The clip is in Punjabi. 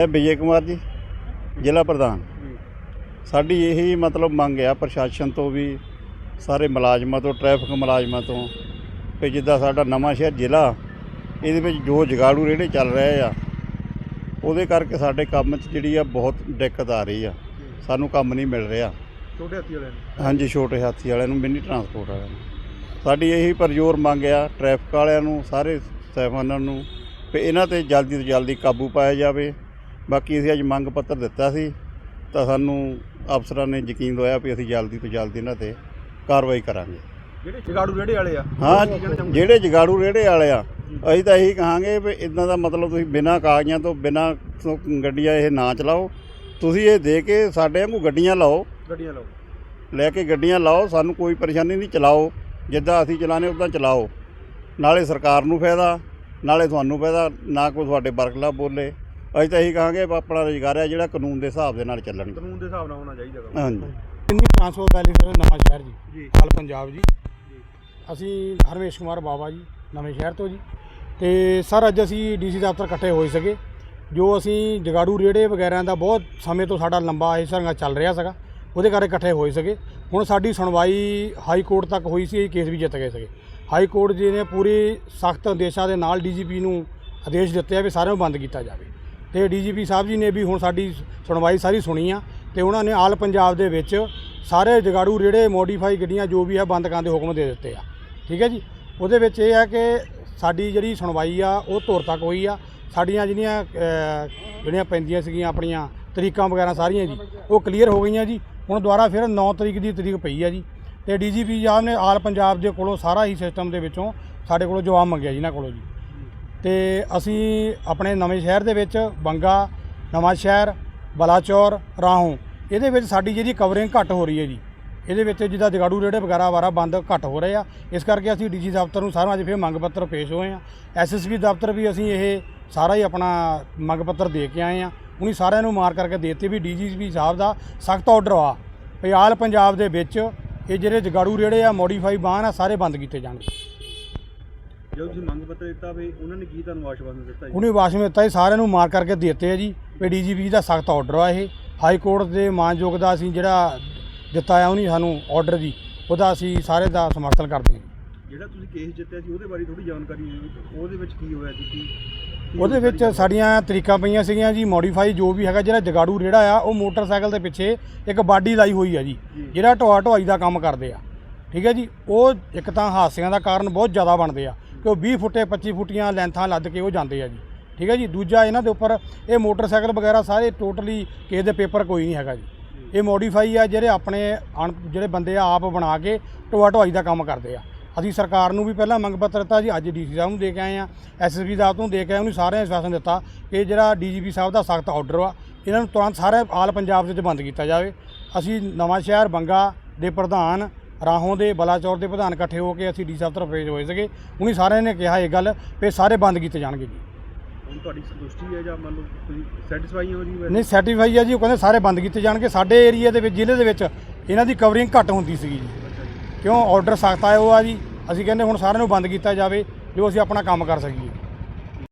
ਮੈਂ ਵਿਜੇ ਕੁਮਾਰ ਜੀ ਜ਼ਿਲ੍ਹਾ ਪ੍ਰਧਾਨ। ਸਾਡੀ ਇਹੀ ਮਤਲਬ ਮੰਗ ਆ ਪ੍ਰਸ਼ਾਸਨ ਤੋਂ ਵੀ ਸਾਰੇ ਮੁਲਾਜ਼ਮਾਂ ਤੋਂ ਟ੍ਰੈਫਿਕ ਮੁਲਾਜ਼ਮਾਂ ਤੋਂ ਵੀ ਜਿੱਦਾਂ ਸਾਡਾ ਨਵਾਂ ਸ਼ਹਿਰ ਜ਼ਿਲ੍ਹਾ ਇਹਦੇ ਵਿੱਚ ਜੋ ਜਗਾੜੂ ਰੇੜੇ ਚੱਲ ਰਹੇ ਆ ਉਹਦੇ ਕਰਕੇ ਸਾਡੇ ਕੰਮ 'ਚ ਜਿਹੜੀ ਆ ਬਹੁਤ ਦਿੱਕਤ ਆ ਰਹੀ ਆ। ਸਾਨੂੰ ਕੰਮ ਨਹੀਂ ਮਿਲ ਰਿਹਾ। ਛੋਟੇ ਹਾਥੀ ਵਾਲਿਆਂ ਨੂੰ? ਹਾਂਜੀ ਛੋਟੇ ਹਾਥੀ ਵਾਲਿਆਂ ਨੂੰ ਮਿੰਨੀ ਟਰਾਂਸਪੋਰਟ ਵਾਲਿਆਂ ਨੂੰ। ਸਾਡੀ ਇਹੀ ਪਰਜੋਰ ਮੰਗ ਆ ਟ੍ਰੈਫਿਕ ਵਾਲਿਆਂ ਨੂੰ ਸਾਰੇ ਸਹਿਬਾਨਾਂ ਨੂੰ ਵੀ ਇਹਨਾਂ ਤੇ ਜਲਦੀ ਤੋਂ ਜਲਦੀ ਕਾਬੂ ਪਾਇਆ ਜਾਵੇ। ਬਾਕੀ ਅਸੀਂ ਅੱਜ ਮੰਗ ਪੱਤਰ ਦਿੱਤਾ ਸੀ ਤਾਂ ਸਾਨੂੰ ਅਫਸਰਾਂ ਨੇ ਯਕੀਨ ਦਵਾਇਆ ਵੀ ਅਸੀਂ ਜਲਦੀ ਤੋਂ ਜਲਦੀ ਇਹਨਾਂ ਤੇ ਕਾਰਵਾਈ ਕਰਾਂਗੇ। ਜਿਹੜੇ ਜਗਾੜੂ ਰੇੜੇ ਵਾਲੇ ਆ ਹਾਂ ਜਿਹੜੇ ਜਗਾੜੂ ਰੇੜੇ ਵਾਲੇ ਆ ਅਸੀਂ ਤਾਂ ਇਹੀ ਕਹਾਂਗੇ ਵੀ ਇਦਾਂ ਦਾ ਮਤਲਬ ਤੁਸੀਂ ਬਿਨਾਂ ਕਾਗਜ਼ਾਂ ਤੋਂ ਬਿਨਾਂ ਤੋਂ ਗੱਡੀਆਂ ਇਹ ਨਾ ਚਲਾਓ। ਤੁਸੀਂ ਇਹ ਦੇ ਕੇ ਸਾਡੇ ਵਾਂਗੂ ਗੱਡੀਆਂ ਲਾਓ। ਗੱਡੀਆਂ ਲਾਓ। ਲੈ ਕੇ ਗੱਡੀਆਂ ਲਾਓ ਸਾਨੂੰ ਕੋਈ ਪਰੇਸ਼ਾਨੀ ਨਹੀਂ ਚਲਾਓ। ਜਿੱਦਾਂ ਅਸੀਂ ਚਲਾਣੇ ਉਦਾਂ ਚਲਾਓ। ਨਾਲੇ ਸਰਕਾਰ ਨੂੰ ਫਾਇਦਾ ਨਾਲੇ ਤੁਹਾਨੂੰ ਫਾਇਦਾ ਨਾ ਕੋਈ ਤੁਹਾਡੇ ਬਰਖਲਾ ਬੋਲੇ। ਅਸੀਂ ਤਾਂ ਇਹੀ ਕਹਾਂਗੇ ਵੀ ਆਪਣਾ ਰੁਜ਼ਗਾਰ ਹੈ ਜਿਹੜਾ ਕਾਨੂੰਨ ਦੇ ਹਿਸਾਬ ਦੇ ਨਾਲ ਚੱਲਣ। ਕਾਨੂੰਨ ਦੇ ਹਿਸਾਬ ਨਾਲ ਹੋਣਾ ਚਾਹੀਦਾ ਗਾ। ਹਾਂਜੀ। ਇੰਨੀ ਟਰਾਂਸਪੋਰਟ ਵੈਲੀਫੇਅਰ ਨਵਾਂ ਸ਼ਹਿਰ ਜੀ? ਜੀ। ਹਾਲ ਪੰਜਾਬ ਜੀ। ਅਸੀਂ ਹਰਵੇਸ਼ ਕੁਮਾਰ ਬਾਵਾ ਜੀ ਨਵੇਂ ਸ਼ਹਿਰ ਤੋਂ ਜੀ। ਤੇ ਸਰ ਅੱਜ ਅਸੀਂ ਡੀਸੀ ਦਫ਼ਤਰ ਇਕੱਠੇ ਹੋਏ ਸੀਗੇ। ਜੋ ਅਸੀਂ ਜਗਾੜੂ ਰੇੜੇ ਵਗੈਰਾ ਦਾ ਬਹੁਤ ਸਮੇਂ ਤੋਂ ਸਾਡਾ ਲੰਬਾ ਇਹ ਸੰਘਰਸ਼ ਚੱਲ ਰਿਹਾ ਸੀਗਾ ਉਹਦੇ ਕਰਕੇ ਇਕੱਠੇ ਹੋਏ ਸੀਗੇ। ਹੁਣ ਸਾਡੀ ਸੁਣਵਾਈ ਹਾਈ ਕੋਰਟ ਤੱਕ ਹੋਈ ਸੀ ਇਹ ਕੇਸ ਵੀ ਜਿੱਤ ਗਏ ਸੀਗੇ। ਹਾਈ ਕੋਰਟ ਜੀ ਨੇ ਪੂਰੀ ਸਖਤ ਆਦੇਸ਼ਾਂ ਦੇ ਨਾਲ ਡੀਜੀਪੀ ਨੂੰ ਆਦੇਸ਼ ਦਿੱਤੇ ਆ ਵੀ ਸਾਰਿਆਂ ਨੂੰ ਬੰਦ ਕੀਤਾ ਜਾਵੇ। ਤੇ ਡੀਜੀਪੀ ਸਾਹਿਬ ਜੀ ਨੇ ਵੀ ਹੁਣ ਸਾਡੀ ਸੁਣਵਾਈ ਸਾਰੀ ਸੁਣੀ ਆ ਤੇ ਉਹਨਾਂ ਨੇ ਆਲ ਪੰਜਾਬ ਦੇ ਵਿੱਚ ਸਾਰੇ ਜਗਾੜੂ ਰੇੜੇ ਮੋਡੀਫਾਈ ਗੱਡੀਆਂ ਜੋ ਵੀ ਹੈ ਬੰਦ ਕਰਨ ਦੇ ਹੁਕਮ ਦੇ ਦਿੱਤੇ ਆ। ਠੀਕ ਹੈ ਜੀ? ਉਹਦੇ ਵਿੱਚ ਇਹ ਆ ਕਿ ਸਾਡੀ ਜਿਹੜੀ ਸੁਣਵਾਈ ਆ, ਉਹ ਧੁਰ ਤੱਕ ਹੋਈ ਆ। ਸਾਡੀਆਂ ਜਿਹੜੀਆਂ ਜਿਹੜੀਆਂ ਪੈਂਦੀਆਂ ਸੀਗੀਆਂ ਆਪਣੀਆਂ ਤਰੀਕਾਂ ਵਗੈਰਾ ਸਾਰੀਆਂ ਜੀ, ਉਹ ਕਲੀਅਰ ਹੋ ਗਈਆਂ ਜੀ। ਹੁਣ ਦੁਬਾਰਾ ਫਿਰ 9 ਤਰੀਕ ਦੀ ਤਰੀਕ ਪਈ ਆ ਜੀ। ਤੇ ਡੀਜੀਪੀ ਸਾਹਿਬ ਨੇ ਆਲ ਪੰਜਾਬ ਦੇ ਕੋਲੋਂ ਸਾਰਾ ਹੀ ਸਿਸਟਮ ਦੇ ਵਿੱਚੋਂ ਸਾਡੇ ਕੋਲੋਂ ਜਵਾਬ ਮੰਗਿਆ ਜੀ, ਇਹਨਾਂ ਕੋਲੋਂ ਜੀ। ਤੇ ਅਸੀਂ ਆਪਣੇ ਨਵੇਂ ਸ਼ਹਿਰ ਦੇ ਵਿੱਚ ਬੰਗਾ, ਨਵਾਂ ਸ਼ਹਿਰ, ਬਲਾਚੌਰ, ਰਾਹੋਂ, ਇਹਦੇ ਵਿੱਚ ਸਾਡੀ ਜਿਹੜੀ ਕਵਰਿੰਗ ਘੱਟ ਹੋ ਰਹੀ ਹੈ ਜੀ। ਇਹਦੇ ਵਿੱਚ ਜਿੱਦਾਂ ਜਗਾੜੂ ਰੇੜੇ ਵਗੈਰਾ ਵਾਰਾ ਬੰਦ ਘੱਟ ਹੋ ਰਹੇ ਆ। ਇਸ ਕਰਕੇ ਅਸੀਂ ਡੀਜੀ ਦਫ਼ਤਰ ਨੂੰ ਸਾਰਾ ਅੱਜ ਫਿਰ ਮੰਗ ਪੱਤਰ ਪੇਸ਼ ਹੋਏ ਆ। ਐਸਐਸਪੀ ਦਫ਼ਤਰ ਵੀ ਅਸੀਂ ਇਹ ਸਾਰਾ ਹੀ ਆਪਣਾ ਮੰਗ ਪੱਤਰ ਦੇ ਕੇ ਆਏ ਆ। ਉਹਨੀ ਸਾਰਿਆਂ ਨੂੰ ਮਾਰ ਕਰਕੇ ਦੇਤੇ ਵੀ ਡੀਜੀਪੀ ਸਾਹਿਬ ਦਾ ਸਖਤ ਆਰਡਰ ਆ। ਵੀ ਆਲ ਪੰਜਾਬ ਦੇ ਵਿੱਚ ਇਹ ਜਿਹੜੇ ਜਗਾੜੂ ਰੇੜੇ ਆ ਮੋਡੀਫਾਈ ਬਾਹਨ ਆ, ਸਾਰੇ ਬੰਦ ਕੀਤੇ ਜਾਣਗੇ। ਜਦੋਂ ਤੁਸੀਂ ਮੰਗ ਪੱਤਰ ਦਿੱਤਾ ਵੀ ਉਹਨਾਂ ਨੇ ਕੀ ਤੁਹਾਨੂੰ ਆਸ਼ਵਾਸਨ ਦਿੱਤਾ ਜੀ? ਉਹਨੇ ਵਾਸ਼ਮ ਦਿੱਤਾ ਜੀ ਸਾਰਿਆਂ ਨੂੰ ਮਾਰ ਕਰਕੇ ਦਿੱਤੇ ਆ ਜੀ ਵੀ ਡੀਜੀਪੀ ਦਾ ਸਖਤ ਆਰਡਰ ਆ ਇਹ। ਹਾਈ ਕੋਰਟ ਦੇ ਮਾਨਯੋਗ ਦਾ ਅਸੀਂ ਜਿਹੜਾ ਦਿੱਤਾ ਆ ਉਹਨੇ ਸਾਨੂੰ ਆਰਡਰ ਜੀ ਉਹਦਾ ਅਸੀਂ ਸਾਰੇ ਦਾ ਸਮਰਥਨ ਕਰਦੇ ਹਾਂ ਜਿਹੜਾ ਤੁਸੀਂ ਕੇਸ ਜਿੱਤਿਆ ਸੀ ਉਹਦੇ ਬਾਰੇ ਥੋੜੀ ਜਾਣਕਾਰੀ ਦਿਓ। ਉਹਦੇ ਵਿੱਚ ਕੀ ਹੋਇਆ ਸੀ ਕੀ ਉਹਦੇ ਵਿੱਚ ਸਾਡੀਆਂ ਤਰੀਕਾਂ ਪਈਆਂ ਸੀਗੀਆਂ ਜੀ ਮੋਡੀਫਾਈ ਜੋ ਵੀ ਹੈਗਾ ਜਿਹੜਾ ਜਗਾੜੂ ਰੇੜਾ ਆ ਉਹ ਮੋਟਰਸਾਈਕਲ ਦੇ ਪਿੱਛੇ ਇੱਕ ਬਾਡੀ ਲਾਈ ਹੋਈ ਆ ਜੀ ਜੀ। ਜਿਹੜਾ ਢੋਆ ਢੋਆਈ ਦਾ ਕੰਮ ਕਰਦੇ ਆ। ਠੀਕ ਹੈ ਜੀ ਉਹ ਇੱਕ ਤਾਂ ਹਾਦਸਿਆਂ ਦਾ ਕਾਰਨ ਬਹੁਤ ਜ਼ਿਆਦਾ ਬਣਦੇ ਆ। ਕਿ ਉਹ 20 ਫੁੱਟੇ 25 ਫੁੱਟੀਆਂ ਲੈਂਥਾਂ ਲੱਦ ਕੇ ਉਹ ਜਾਂਦੇ ਆ ਜੀ। ਠੀਕ ਹੈ ਜੀ? ਦੂਜਾ ਇਹਨਾਂ ਦੇ ਉੱਪਰ ਇਹ ਮੋਟਰਸਾਈਕਲ ਵਗੈਰਾ ਸਾਰੇ ਟੋਟਲੀ ਕਿਸੇ ਦੇ ਪੇਪਰ ਕੋਈ ਨਹੀਂ ਹੈਗਾ ਜੀ। ਇਹ ਮੋਡੀਫਾਈ ਆ ਜਿਹੜੇ ਆਪਣੇ ਅਣ- ਜਿਹੜੇ ਬੰਦੇ ਆ ਆਪ ਬਣਾ ਕੇ ਢੋਆ ਢੋਆਈ ਦਾ ਕੰਮ ਕਰਦੇ ਆ। ਅਸੀਂ ਸਰਕਾਰ ਨੂੰ ਵੀ ਪਹਿਲਾਂ ਮੰਗ ਪੱਤਰ ਦਿੱਤਾ ਜੀ, ਅੱਜ ਡੀਸੀ ਸਾਹਿਬ ਨੂੰ ਦੇ ਕੇ ਆਏ ਆ ਐਸਐਸਪੀ ਸਾਹਿਬ ਨੂੰ ਦੇ ਕੇ ਆਏ, ਉਹਨੂੰ ਸਾਰਿਆਂ ਨੂੰ ਆਸ਼ਵਾਸਨ ਦਿੱਤਾ ਕਿ ਜਿਹੜਾ ਡੀਜੀਪੀ ਸਾਹਿਬ ਦਾ ਸਖਤ ਆਰਡਰ ਆ ਇਹਨਾਂ ਨੂੰ ਤੁਰੰਤ ਸਾਰੇ ਆਲ ਪੰਜਾਬ ਦੇ ਵਿੱਚ ਬੰਦ ਕੀਤਾ ਜਾਵੇ। ਅਸੀਂ ਨਵਾਂ ਸ਼ਹਿਰ ਬੰਗਾ ਦੇ ਪ੍ਰਧਾਨ ਰਾਹੋਂ ਦੇ ਬਲਾਚੌਰ ਦੇ ਪ੍ਰਧਾਨ ਇਕੱਠੇ ਹੋ ਕੇ ਅਸੀਂ ਡੀ ਸਾਹਿਬ ਤਰਫ ਪੇਸ਼ ਹੋਏ ਸੀਗੇ। ਉਹਨੀ ਸਾਰਿਆਂ ਨੇ ਕਿਹਾ ਇਹ ਗੱਲ ਵੀ ਸਾਰੇ ਬੰਦ ਕੀਤੇ ਜਾਣਗੇ ਜੀ। ਹੁਣ ਤੁਹਾਡੀ ਸੰਤੁਸ਼ਟੀ ਹੈ ਜਾਂ ਮੰਨ ਲਓ ਤੁਸੀਂ ਸੈਟੀਸਫਾਈ ਹੋ ਜੀ ਵੈਸੇ? ਨਹੀਂ ਸਰਟੀਫਾਈ ਆ ਜੀ ਉਹ ਕਹਿੰਦੇ ਸਾਰੇ ਬੰਦ ਕੀਤੇ ਜਾਣਗੇ। ਸਾਡੇ ਏਰੀਆ ਦੇ ਵਿੱਚ ਜ਼ਿਲ੍ਹੇ ਦੇ ਵਿੱਚ ਇਹਨਾਂ ਦੀ ਕਵਰਿੰਗ ਘੱਟ ਹੁੰਦੀ ਸੀਗੀ ਜੀ। ਅੱਛਾ ਜੀ। ਕਿਉਂ? ਆਰਡਰ ਸਖਤ ਆਇਆ ਉਹ ਆ ਜੀ। ਅਸੀਂ ਕਹਿੰਦੇ ਹੁਣ ਸਾਰਿਆਂ ਨੂੰ ਬੰਦ ਕੀਤਾ ਜਾਵੇ ਜੋ ਅਸੀਂ ਆਪਣਾ ਕੰਮ ਕਰ ਸਕੀਏ।